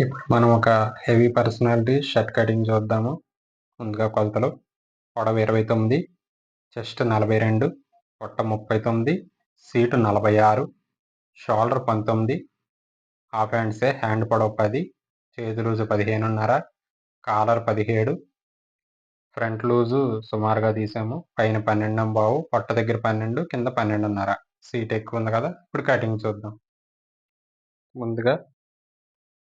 ఇప్పుడు మనం ఒక హెవీ పర్సనాలిటీ షర్ట్ కటింగ్ చూద్దాము. ముందుగా కొలతలు. పొడవ ఇరవై తొమ్మిది చెస్ట్ నలభై రెండు పొట్ట ముప్పై తొమ్మిది సీటు నలభై ఆరు షోల్డర్ పంతొమ్మిది హాఫ్ హ్యాండ్సే హ్యాండ్ పొడవు పది చేతి లూజు పదిహేనున్నర కాలర్ పదిహేడు ఫ్రంట్ లూజు సుమారుగా తీసాము. పైన పన్నెండు బావు పొట్ట దగ్గర పన్నెండు కింద పన్నెండున్నర. సీట్ ఎక్కువ ఉంది కదా ఇప్పుడు కటింగ్ చూద్దాం. ముందుగా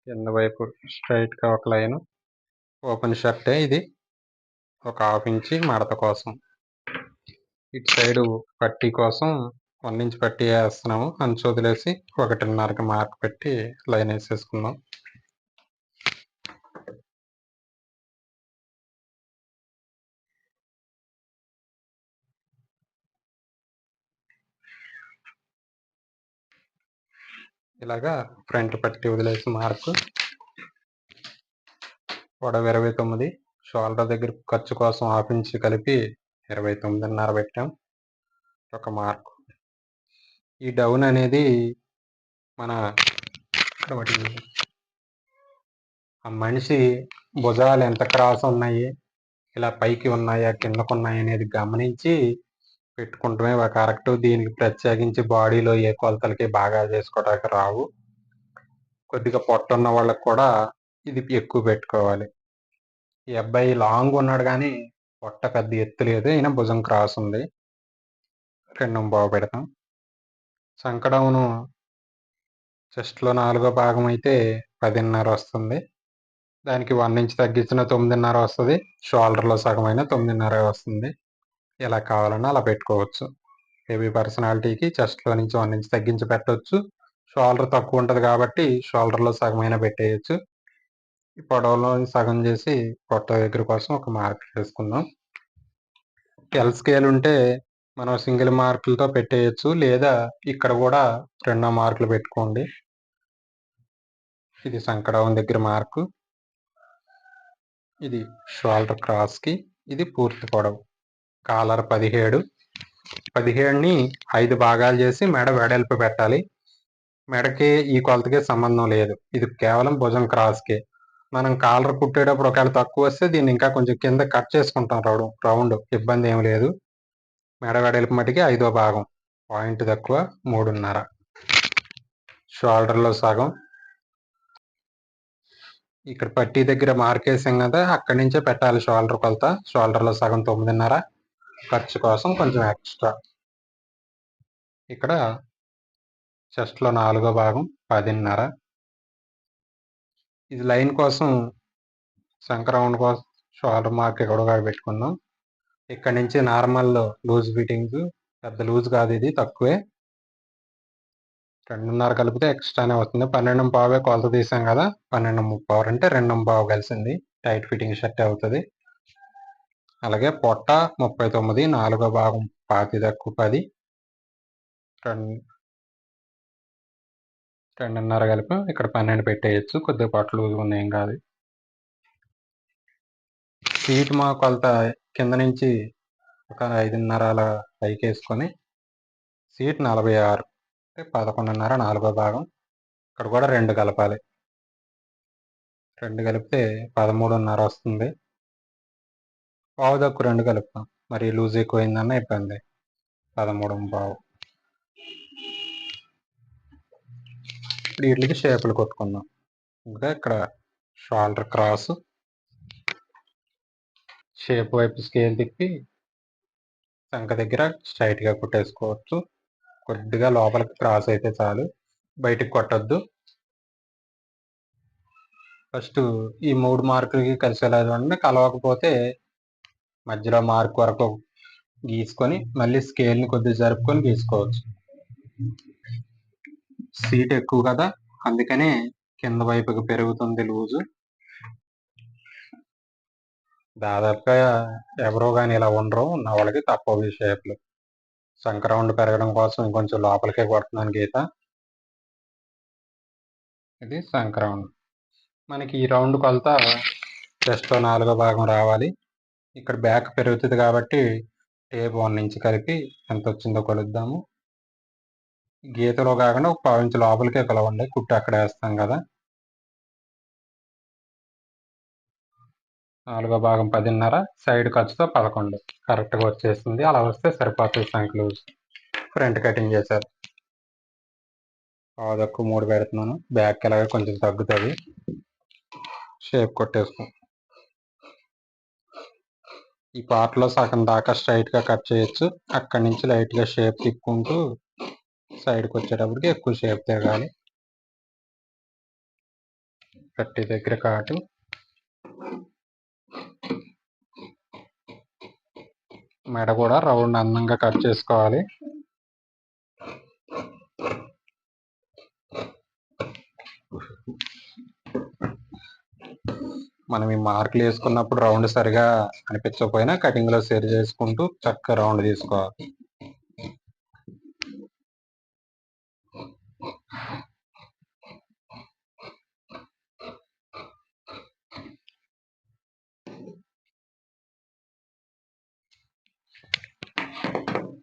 కింద వైపు స్ట్రైట్గా ఒక లైన్ ఓపెన్ షర్టే ఇది. ఒక హాఫ్ ఇంచి మడత కోసం. ఇటు సైడు పట్టీ కోసం వన్ ఇంచ్ పట్టీ వేస్తున్నాము. అంచు వదిలేసి ఒకటిన్నరకి మార్క్ పెట్టి లైన్ వేసేసుకుందాం. ఇలాగా ఫ్రంట్ పట్టి వదిలేసి మార్క్. పొడవు ఇరవై తొమ్మిది. షోల్డర్ దగ్గర ఖర్చు కోసం హాఫ్ ఇంచ్ కలిపి ఇరవై తొమ్మిదిన్నర పెట్టాం. ఒక మార్క్. ఈ డౌన్ అనేది మన ఆ మనిషి భుజాలు ఎంత క్రాస్ ఉన్నాయి? ఇలా పైకి ఉన్నాయా? కిందకు ఉన్నాయి అనేది గమనించి పెట్టుకుంటమే కరెక్ట్ దీనికి ప్రత్యేకించి బాడీలో ఏ కొలతలకి బాగా చేసుకోవడానికి రావు. కొద్దిగా పొట్ట ఉన్న వాళ్ళకి కూడా ఇది ఎక్కువ పెట్టుకోవాలి. ఈ అబ్బాయి లాంగ్ ఉన్నాడు కానీ పొట్ట పెద్ద ఎత్తు లేదు. అయినా భుజం క్రాస్ ఉంది. రెండు బాగు పెడతాం. సంకడమును చెస్ట్లో నాలుగో భాగం అయితే పదిన్నర వస్తుంది. దానికి వన్ ఇంచ్ తగ్గించిన తొమ్మిదిన్నర వస్తుంది. షోల్డర్లో సగం అయినా తొమ్మిదిన్నర వస్తుంది. ఎలా కావాలన్నా అలా పెట్టుకోవచ్చు. హెవీ పర్సనాలిటీకి చెస్ట్లో నుంచి వన్ ఇంచ్ తగ్గించి పెట్టవచ్చు షోల్డర్ తక్కువ ఉంటుంది కాబట్టి షోల్డర్లో సగమైనా పెట్టేయచ్చు. ఈ పొడవులో సగం చేసి పొట్ట దగ్గర కోసం ఒక మార్క్ వేసుకుందాం ఎల్ స్కేల్ ఉంటే మనం సింగిల్ మార్కులతో పెట్టేయచ్చు. లేదా ఇక్కడ కూడా రెండో మార్కులు పెట్టుకోండి. ఇది సంకడవం దగ్గర మార్కు. ఇది షోల్డర్ క్రాస్కి. ఇది పూర్తి పొడవు. కాలర్ పదిహేడు. పదిహేడుని ఐదు భాగాలు చేసి మెడ వెడల్పు పెట్టాలి. మెడకి ఈ కొలతకి సంబంధం లేదు. ఇది కేవలం భుజం క్రాస్కే. మనం కాలర్ కుట్టేటప్పుడు ఒకవేళ తక్కువ వస్తే దీన్ని ఇంకా కొంచెం కింద కట్ చేసుకుంటాం రౌండ్ రౌండ్. ఇబ్బంది ఏం లేదు. మెడ వెడల్పు మటుకి ఐదో భాగం. పాయింట్ తక్కువ మూడున్నర. షోల్డర్లో సగం. ఇక్కడ పట్టీ దగ్గర మార్కేసాం కదా అక్కడి నుంచే పెట్టాలి షోల్డర్ కొలత. షోల్డర్లో సగం తొమ్మిదిన్నర. ఖర్చు కోసం కొంచెం ఎక్స్ట్రా. ఇక్కడ చెస్ట్లో నాలుగో భాగం పదిన్నర. ఇది లైన్ కోసం సంక్రమణ కోసం షోల్డర్ మార్క్ ఎక్కడోగా పెట్టుకుందాం. ఇక్కడ నుంచి నార్మల్ లూజ్ ఫిట్టింగ్స్ పెద్ద లూజ్ కాదు ఇది తక్కువే. రెండున్నర కలిపితే ఎక్స్ట్రానే వస్తుంది. పన్నెండు పావే కొలత తీసాం కదా పన్నెండు ముప్పావు అంటే రెండు పావు కలిసింది. టైట్ ఫిట్టింగ్ షర్ట్ అవుతుంది. అలాగే పొట్ట ముప్పై తొమ్మిది నాలుగో భాగం పాతి పది. రెండు రెండున్నర కలిపి ఇక్కడ పన్నెండు పెట్టేయచ్చు. కొద్దిగా పొట్ట ఉన్నాయం కాదు. సీట్ మా కొలత కింద నుంచి ఒక ఐదున్నర అలా పైకి వేసుకొని సీట్ నలభై ఆరు అంటే పదకొండున్నర నాలుగో భాగం. ఇక్కడ కూడా రెండు కలపాలి. రెండు కలిపితే పదమూడున్నర వస్తుంది. పావుదక్కు రెండు కలుపుతాం. మరి లూజ్ ఎక్కువైందన్న ఇబ్బంది. పదమూడు పావు. ఇప్పుడు వీటికి షేపులు కొట్టుకుందాం. ఇంకా ఇక్కడ షోల్డర్ క్రాస్. షేప్ వైపు స్కేల్ తిప్పి శంఖ దగ్గర స్ట్రైట్గా కుట్టేసుకోవచ్చు. కొద్దిగా లోపలికి క్రాస్ అయితే చాలు. బయటికి కొట్టద్దు. ఫస్ట్ ఈ మూడు మార్కులకి కలిసేలా చూడండి కలవకపోతే మధ్యలో మార్క్ వరకు గీసుకొని మళ్ళీ స్కేల్ని కొద్దిగా జరుపుకొని గీసుకోవచ్చు. సీట్ ఎక్కువ కదా అందుకనే కింద వైపుకి పెరుగుతుంది లూజు. దాదాపుగా ఎవరో కానీ ఇలా ఉండరు ఉన్న వాళ్ళకి తక్కువ షేప్లు సంక్రౌండ్ పెరగడం కోసం ఇంకొంచెం లోపలికే కొడుతున్నాను గీత. ఇది సంక్రౌండ్ మనకి ఈ రౌండ్ కొలత జస్ట్ నాలుగో భాగం రావాలి. ఇక్కడ బ్యాక్ పెరుగుతుంది కాబట్టి టేప్ వన్ నుంచి కలిపి ఎంత వచ్చిందో కొలుద్దాము. గీతలో కాకుండా ఒక పావు ఇంచు లోపలికే కొలవండి. కుట్టు అక్కడ వేస్తాం కదా. నాలుగో భాగం పదిన్నర సైడ్ ఖర్చుతో పదకొండు. కరెక్ట్గా వచ్చేసింది. అలా వస్తే సరిపోతుంది సంఖ్యలు ఫ్రంట్ కటింగ్ చేశారు. పావుదక్కు మూడు పెడుతున్నాను. బ్యాక్ ఇలాగే కొంచెం తగ్గుతుంది. షేప్ కొట్టేసుకో ఈ పార్ట్లో సగం దాకా స్ట్రైట్గా కట్ చేయొచ్చు. అక్కడి నుంచి లైట్గా షేప్ తిప్పుకుంటూ సైడ్కి వచ్చేటప్పటికి ఎక్కువ షేప్ తిరగాలి. కట్టి దగ్గర కాటు. మెడ కూడా రౌండ్ అందంగా కట్ చేసుకోవాలి. మనం ఈ మార్కులు వేసుకున్నప్పుడు రౌండ్ సరిగా అనిపించకపోయినా కటింగ్లో సరి చేసుకుంటూ చక్కగా రౌండ్ తీసుకోవాలి.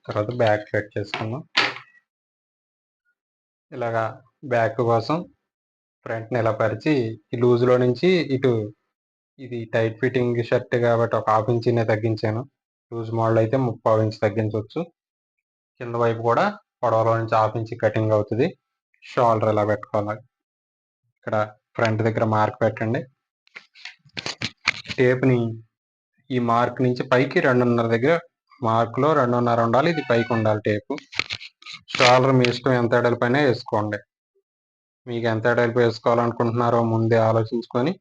తర్వాత బ్యాక్ కట్ చేసుకుందాం. ఇలాగా బ్యాక్ కోసం ఫ్రంట్ ఇలా పరిచి ఈ లూజ్లో నుంచి ఇటు ఇది టైట్ ఫిట్టింగ్ షర్ట్ కాబట్టి ఒక హాఫ్ ఇంచ్ తగ్గించాను. లూజ్ మోడల్ అయితే ముప్పై ఇంచ్ తగ్గించవచ్చు కింద వైపు కూడా పొడవలో నుంచి హాఫ్ ఇంచ్ కటింగ్ అవుతుంది. షోల్డర్ ఇలా పెట్టుకోవాలి ఇక్కడ ఫ్రంట్ దగ్గర మార్క్ పెట్టండి. టేప్ని ఈ మార్క్ నుంచి పైకి రెండున్నర దగ్గర మార్క్లో రెండున్నర ఉండాలి. ఇది పైకి ఉండాలి టేపు. షోల్డర్ మీ ఇష్టం ఎంత ఎడలిపైన వేసుకోండి. మీకు ఎంత ఎడలిపై వేసుకోవాలనుకుంటున్నారో ముందే ఆలోచించుకొని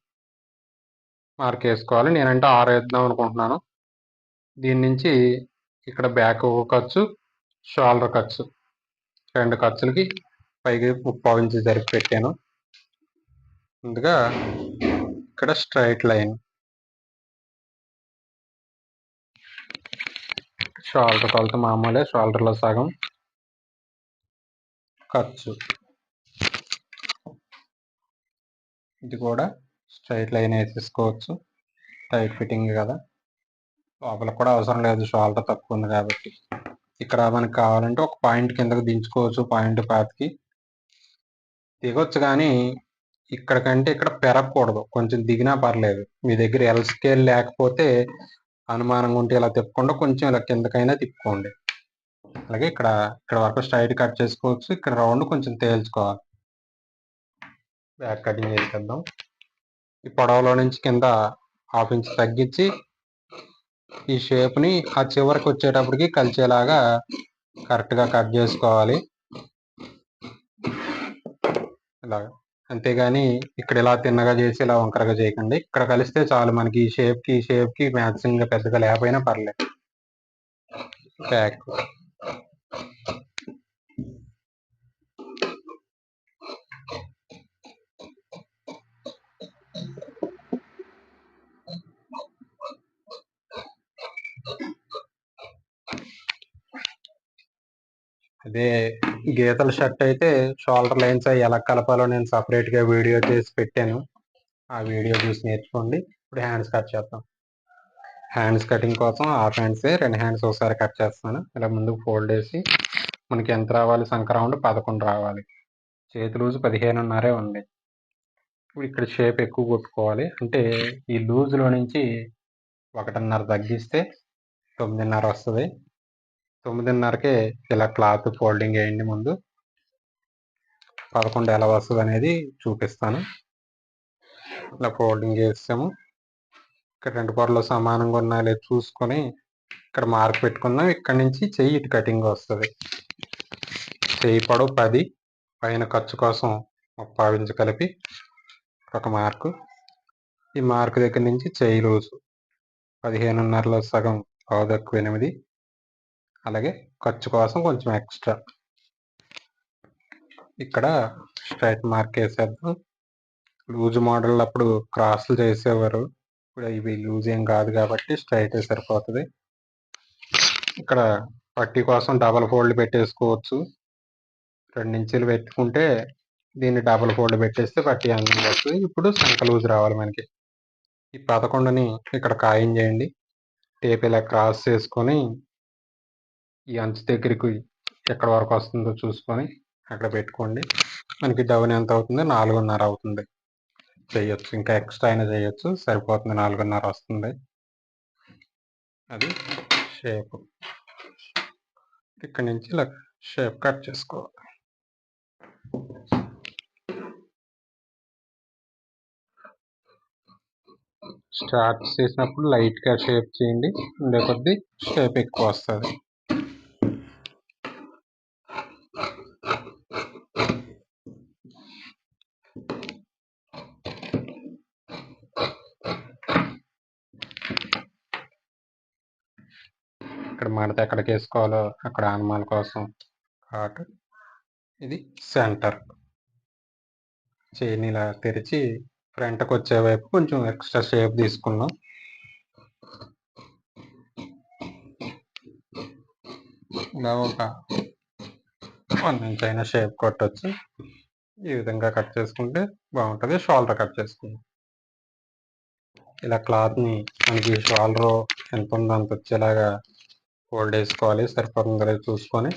మార్క్ వేసుకోవాలి నేనంటే ఆరు వేద్దాం అనుకుంటున్నాను. దీని నుంచి ఇక్కడ బ్యాక్ ఒక ఖర్చు షోల్డర్ ఖర్చు రెండు ఖర్చులకి పైకి ముప్పావు ఇంచు జరిపి పెట్టాను. ముందుగా ఇక్కడ స్ట్రైట్ లైన్. షోల్డర్ కొలత మామూలే షోల్డర్లో సగం ఖర్చు. ఇది కూడా స్ట్రైట్ లైన్ వేసేసుకోవచ్చు. టైట్ ఫిట్టింగ్ కదా. లోపల కూడా అవసరం లేదు. షోల్డర్ తక్కువ ఉంది కాబట్టి. ఇక్కడ మనకి కావాలంటే ఒక పాయింట్ కిందకి దించుకోవచ్చు. పాయింట్ పాతికి దిగొచ్చు కానీ ఇక్కడ కంటే ఇక్కడ పెరగకూడదు. కొంచెం దిగినా పర్లేదు. మీ దగ్గర ఎల్ స్కేల్ లేకపోతే అనుమానంగా ఉంటే ఇలా తిప్పకుండా కొంచెం ఇలా కిందకైనా తిప్పుకోండి. అలాగే ఇక్కడ ఇక్కడ వరకు స్ట్రైట్ కట్ చేసుకోవచ్చు. ఇక్కడ రౌండ్ కొంచెం తేల్చుకోవాలి. బ్యాక్ కటింగ్ చేసేద్దాం. ఈ పొడవలో నుంచి కింద హాఫ్ ఇంచ్ తగ్గించి ఈ షేప్ని ఆ చివరికి వచ్చేటప్పటికి కలిసేలాగా కరెక్ట్గా కట్ చేసుకోవాలి. ఇలాగా. అంతేగాని ఇక్కడ ఇలా తిన్నగా చేసి ఇలా వంకరగా చేయకండి. ఇక్కడ కలిస్తే చాలు మనకి ఈ షేప్కి ఈ షేప్కి మ్యాచింగ్ పెద్దగా లేకపోయినా పర్లేదు. బ్యాక్ అదే గీతల షర్ట్ అయితే షోల్డర్ లైన్స్ అవి ఎలా కలపాలో నేను సపరేట్గా వీడియో చేసి పెట్టాను. ఆ వీడియో చూసి నేర్చుకోండి. ఇప్పుడు హ్యాండ్స్ కట్ చేస్తాం హ్యాండ్స్ కటింగ్ కోసం హాఫ్ హ్యాండ్స్ రెండు హ్యాండ్స్ ఒకసారి కట్ చేస్తాను. ఇలా ముందుకు ఫోల్డ్ చేసి మనకి ఎంత రావాలి? సంక రౌండ్ పదకొండు రావాలి. చేతి లూజ్ పదిహేనున్నరే ఉంది. ఇప్పుడు ఇక్కడ షేప్ ఎక్కువ కొట్టుకోవాలి. అంటే ఈ లూజ్లో నుంచి ఒకటిన్నర తగ్గిస్తే తొమ్మిదిన్నర వస్తుంది. తొమ్మిదిన్నరకే ఇలా క్లాత్ ఫోల్డింగ్ వేయండి ముందు. పదకొండు ఎలా వస్తుంది అనేది చూపిస్తాను. ఇలా ఫోల్డింగ్ చేస్తాము. ఇక్కడ రెండు పొరలు సమానంగా ఉన్నాయో లేదో చూసుకొని ఇక్కడ మార్క్ పెట్టుకుందాం. ఇక్కడ నుంచి చెయ్యి ఇటు కటింగ్ వస్తుంది. చెయ్యి పొడవు పది పైన ఖర్చు కోసం ముప్పై ఇంచు కలిపి ఒక మార్కు. ఈ మార్క్ దగ్గర నుంచి చెయ్యి రోజు పదిహేనున్నరలో సగం పావుదక్కు ఎనిమిది. అలాగే ఖర్చు కోసం కొంచెం ఎక్స్ట్రా. ఇక్కడ స్ట్రైట్ మార్క్ వేసేద్దాం. లూజ్ మోడల్ అప్పుడు క్రాస్లు చేసేవారు. ఇప్పుడు ఇవి లూజ్ ఏం కాదు కాబట్టి స్ట్రైట్ సరిపోతుంది. ఇక్కడ పట్టి కోసం డబల్ ఫోల్డ్ పెట్టేసుకోవచ్చు. రెండు ఇంచులు పెట్టుకుంటే దీన్ని డబల్ ఫోల్డ్ పెట్టేస్తే పట్టి అందంగా వస్తుంది. ఇప్పుడు సంక లూజ్ రావాలి మనకి. ఈ పదకొండుని ఇక్కడ ఖాయం చేయండి. టేప్ ఇలా క్రాస్ చేసుకొని ఈ అంచు దగ్గరికి ఎక్కడ వరకు వస్తుందో చూసుకొని అక్కడ పెట్టుకోండి. మనకి డౌన్ ఎంత అవుతుంది నాలుగున్నర అవుతుంది. చేయొచ్చు. ఇంకా ఎక్స్ట్రా అయినా చేయొచ్చు. సరిపోతుంది. నాలుగున్నర వస్తుంది. అది షేప్. ఇక్కడ నుంచి ఇలా షేప్ కట్ చేసుకోవాలి. స్టార్ట్ చేసినప్పుడు లైట్గా షేప్ చేయండి. ఉండే కొద్దీ షేప్ ఎక్కువ వస్తుంది ఇక్కడ మడత ఎక్కడికి వేసుకోవాలో అక్కడ ఆనమాల కోసం కాటు ఇది సెంటర్. చైన్ ఇలా తెరిచి ఫ్రంట్కి వచ్చే వైపు కొంచెం ఎక్స్ట్రా షేప్ తీసుకున్నాం ఇలా ఒక వన్ ఇంచ్ అయినా షేప్ కొట్టచ్చు. ఈ విధంగా కట్ చేసుకుంటే బాగుంటుంది. షోల్డర్ కట్ చేసుకుందాం. ఇలా క్లాత్ని మనకి షోల్డర్ ఎంత ఉందో అంత వచ్చేలాగా ఫోల్డ్ వేసుకోవాలి సరిపోతుందో చూసుకొని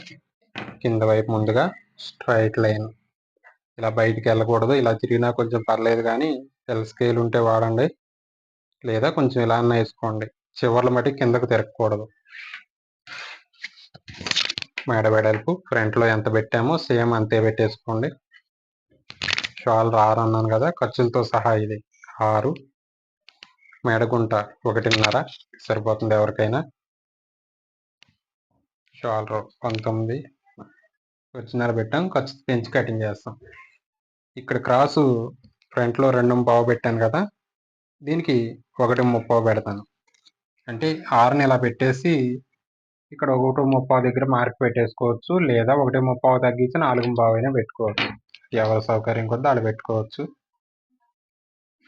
కింద వైపు ముందుగా స్ట్రైట్ లైన్ ఇలా బయటికి వెళ్ళకూడదు ఇలా తిరిగినా కొంచెం పర్లేదు కానీ ఎల్ స్కేల్ ఉంటే వాడండి. లేదా కొంచెం ఇలా అన్న వేసుకోండి. చివర్ల మట్టి కిందకు తిరగకూడదు. మేడ వెడల్పు ఫ్రంట్లో ఎంత పెట్టామో సేమ్ అంతే పెట్టేసుకోండి. షాల్ రారన్నాను అన్నాను కదా ఖర్చులతో సహా ఇది. ఆరు. మేడగుంట ఒకటిన్నర. సరిపోతుంది ఎవరికైనా. షాల్ పంతొమ్మిది. వచ్చిన్నర పెట్టాం. ఖర్చు పెంచి కటింగ్ చేస్తాం. ఇక్కడ క్రాసు ఫ్రంట్లో రెండు పావు పెట్టాను కదా. దీనికి ఒకటి ముప్పావు పెడతాను. అంటే ఆరుని ఇలా పెట్టేసి ఇక్కడ ఒకటి ముప్పావు దగ్గర మార్క్ పెట్టేసుకోవచ్చు. లేదా ఒకటి ముప్పావు తగ్గించి నాలుగు పావు అయినా పెట్టుకోవచ్చు. ఎవరి సౌకర్యం కొద్ది అలా పెట్టుకోవచ్చు.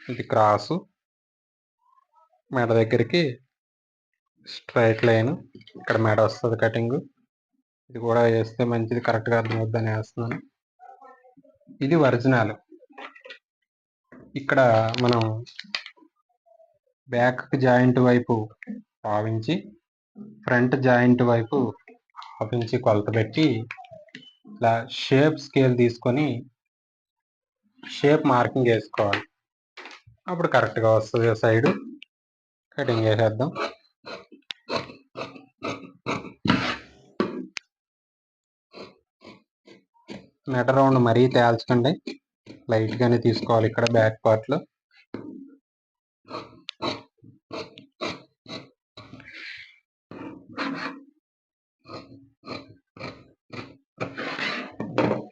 ఇది క్రాసు. మెడ దగ్గరికి స్ట్రైట్ లైన్. ఇక్కడ మెడ వస్తుంది కటింగ్. ఇది కూడా వేస్తే మంచిది. కరెక్ట్గా అర్థమవుద్దని వేస్తున్నాను. ఇది ఒరిజినల్. ఇక్కడ మనం బ్యాక్ జాయింట్ వైపు పావించి ఫ్రంట్ జాయింట్ వైపు పావించి కొలత పెట్టి ఇలా షేప్ స్కేల్ తీసుకొని షేప్ మార్కింగ్ వేసుకోవాలి. అప్పుడు కరెక్ట్గా వస్తుంది సైడ్. కటింగ్ వేసేద్దాం. మెట రౌండ్ మరీ తేల్చకండి. లైట్గానే తీసుకోవాలి ఇక్కడ బ్యాక్ పార్ట్లో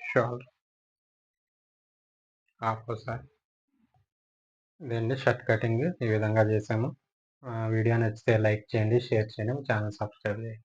షోల్డర్ ఆపోసారి ఇదండి? షర్ట్ కటింగ్ ఈ విధంగా చేసాము. వీడియో నచ్చితే లైక్ చేయండి షేర్ చేయండి ఛానల్ సబ్స్క్రైబ్ చేయండి.